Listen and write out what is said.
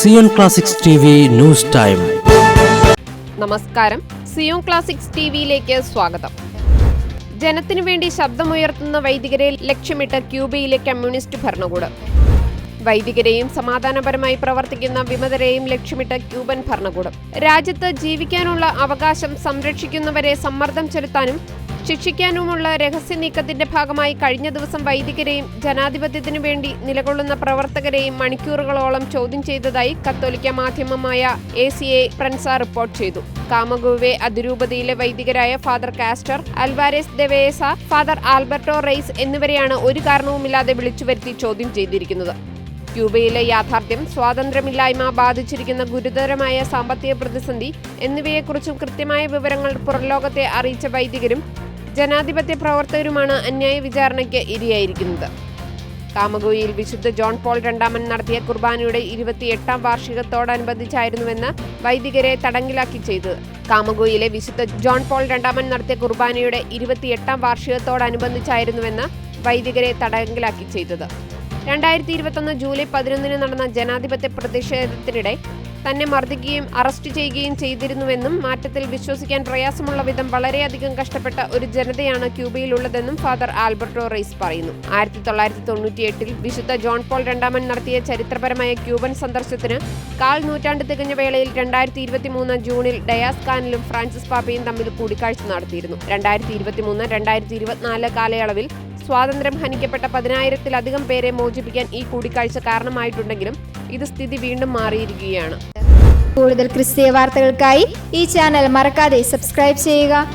Zion classics news time. നമസ്കാരം. Zion classics T വിയിലേക്ക് സ്വാഗതം. ജനത്തിനു വേണ്ടി ശബ്ദമുയർത്തുന്ന വൈദികരെ ലക്ഷ്യമിട്ട് ക്യൂബയിലെ കമ്മ്യൂണിസ്റ്റ് ഭരണകൂടം. വൈദികരെയും സമാധാനപരമായി പ്രവർത്തിക്കുന്ന വിമതരെയും ലക്ഷ്യമിട്ട് ക്യൂബൻ ഭരണകൂടം. രാജ്യത്ത് ജീവിക്കാനുള്ള അവകാശം സംരക്ഷിക്കുന്നവരെ സമ്മർദ്ദം ചെലുത്താനും ശിക്ഷിക്കാനുമുള്ള രഹസ്യ നീക്കത്തിന്റെ ഭാഗമായി കഴിഞ്ഞ ദിവസം വൈദികരെയും ജനാധിപത്യത്തിനു വേണ്ടി നിലകൊള്ളുന്ന പ്രവർത്തകരെയും മണിക്കൂറുകളോളം ചോദ്യം ചെയ്തതായി കത്തോലിക്ക മാധ്യമമായ A C A Prensa report ചെയ്തു. കാമഗുവെ അതിരൂപതയിലെ വൈദികരായ father Castor Alvarez Devesa father Alberto Reyes എന്നിവരെയാണ് ഒരു കാരണവുമില്ലാതെ വിളിച്ചുവരുത്തി ചോദ്യം ചെയ്തിരിക്കുന്നത്. ക്യൂബയിലെ യാഥാർത്ഥ്യം സ്വാതന്ത്ര്യമില്ലായ്മ ബാധിച്ചിരിക്കുന്ന ഗുരുതരമായ സാമ്പത്തിക പ്രതിസന്ധി എന്നിവയെക്കുറിച്ചും കൃത്യമായ വിവരങ്ങൾ പുറംലോകത്തെ അറിയിച്ച വൈദികരും ജനാധിപത്യ പ്രവർത്തകരുമാണ് അന്യായ വിചാരണയ്ക്ക് ഇരയായിരിക്കുന്നത്. കാമഗോയിൽ വിശുദ്ധ ജോൺ പോൾ രണ്ടാമൻ നടത്തിയ കുർബാനയുടെ ഇരുപത്തിയെട്ടാം വാർഷികത്തോടനുബന്ധിച്ചായിരുന്നുവെന്ന് വൈദികരെ തടങ്കിലാക്കി ചെയ്തത്. കാമഗോയിലെ വിശുദ്ധ ജോൺ പോൾ രണ്ടാമൻ നടത്തിയ കുർബാനയുടെ ഇരുപത്തിയെട്ടാം വാർഷികത്തോടനുബന്ധിച്ചായിരുന്നുവെന്ന് വൈദികരെ തടങ്കിലാക്കി ചെയ്തത്. രണ്ടായിരത്തി ഇരുപത്തൊന്ന് ജൂലൈ പതിനൊന്നിന് നടന്ന ജനാധിപത്യ പ്രതിഷേധത്തിനിടെ തന്നെ മർദ്ദിക്കുകയും അറസ്റ്റ് ചെയ്യുകയും ചെയ്തിരുന്നുവെന്നും മാറ്റത്തിൽ വിശ്വസിക്കാൻ പ്രയാസമുള്ള വിധം വളരെയധികം കഷ്ടപ്പെട്ട ഒരു ജനതയാണ് ക്യൂബയിലുള്ളതെന്നും ഫാദർ ആൽബർട്ടോ റെയ്സ് പറയുന്നു. ആയിരത്തി തൊള്ളായിരത്തി തൊണ്ണൂറ്റിയെട്ടിൽ വിശുദ്ധ ജോൺ പോൾ രണ്ടാമൻ നടത്തിയ ചരിത്രപരമായ ക്യൂബൻ സന്ദർശനത്തിന് കാൽ നൂറ്റാണ്ട് തികഞ്ഞ വേളയിൽ രണ്ടായിരത്തി ഇരുപത്തി മൂന്ന് ജൂണിൽ ഡയാസ് ഖാനിലും ഫ്രാൻസിസ് പാപ്പയും തമ്മിൽ കൂടിക്കാഴ്ച നടത്തിയിരുന്നു. രണ്ടായിരത്തി ഇരുപത്തി മൂന്ന് രണ്ടായിരത്തി ഇരുപത്തിനാല് കാലയളവിൽ സ്വാതന്ത്ര്യം ഹനിക്കപ്പെട്ട പതിനായിരത്തിലധികം പേരെ മോചിപ്പിക്കാൻ ഈ കൂടിക്കാഴ്ച കാരണമായിട്ടുണ്ടെങ്കിലും ഇത് സ്ഥിതി വീണ്ടും മാറിയിരിക്കുകയാണ്. കൂടുതൽ ക്രിസ്തീയ വാർത്തകൾക്കായി ഈ ചാനൽ മറക്കാതെ സബ്സ്ക്രൈബ് ചെയ്യുക.